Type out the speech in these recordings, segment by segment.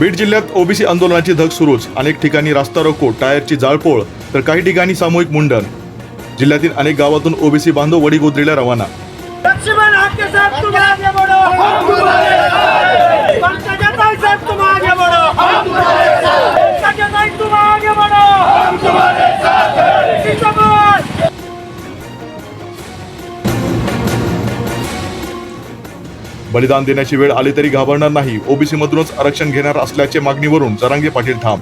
बीड जिल्ह्यात ओबीसी आंदोलनाची धग सुरूच. अनेक ठिकाणी रास्ता रोको टायरची जाळपोळ तर काही ठिकाणी सामूहिक मुंडन. जिल्ह्यातील अनेक गावातून ओबीसी बांधव वडीगोद्रीला रवाना. बलिदान देण्याची वेळ आली तरी घाबरणार नाही. ओबीसी मधूनच आरक्षण घेणार असल्याच्या मागणीवरून जरांगे पाटील ठाम.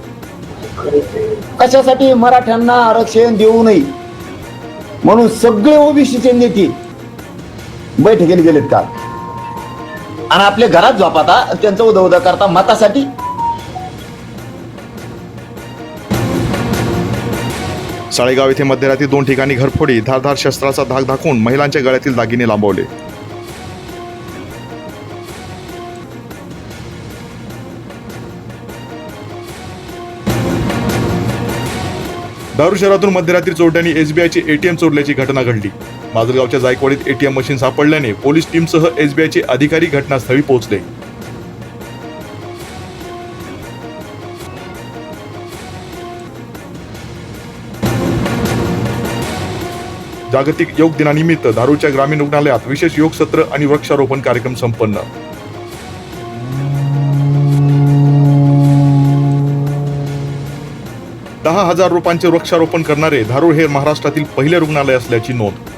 कशासाठी मराठ्यांना आरक्षण देऊ नये? म्हणून सगळे ओबीसीचे नेते बैठकीला गेलेत का? आणि आपल्या घरात झोपाता त्यांचं उदा उदा करता मतासाठी? साळेगाव येथे मध्यरात्री दोन ठिकाणी घरफोडी धारधार शस्त्राचा धाक दाखवून महिलांच्या गळ्यातील दागिने लांबवले. दारू शहरातून मध्यरात्री चोरट्यांनी एसबीआयचे एटीएम चोरल्याची घटना घडली. माजलगावच्या जायकवाडीत एटीएम मशीन सापडल्याने पोलीस टीमसह एसबीआयचे अधिकारी घटनास्थळी पोहोचले. जागतिक योग दिनानिमित्त दारूच्या ग्रामीण रुग्णालयात विशेष योग सत्र आणि वृक्षारोपण कार्यक्रम संपन्न. दहा हजार रोपांचे वृक्षारोपण करणारे धारूर हे महाराष्ट्रातील पहिले रुग्णालय असल्याची नोंद.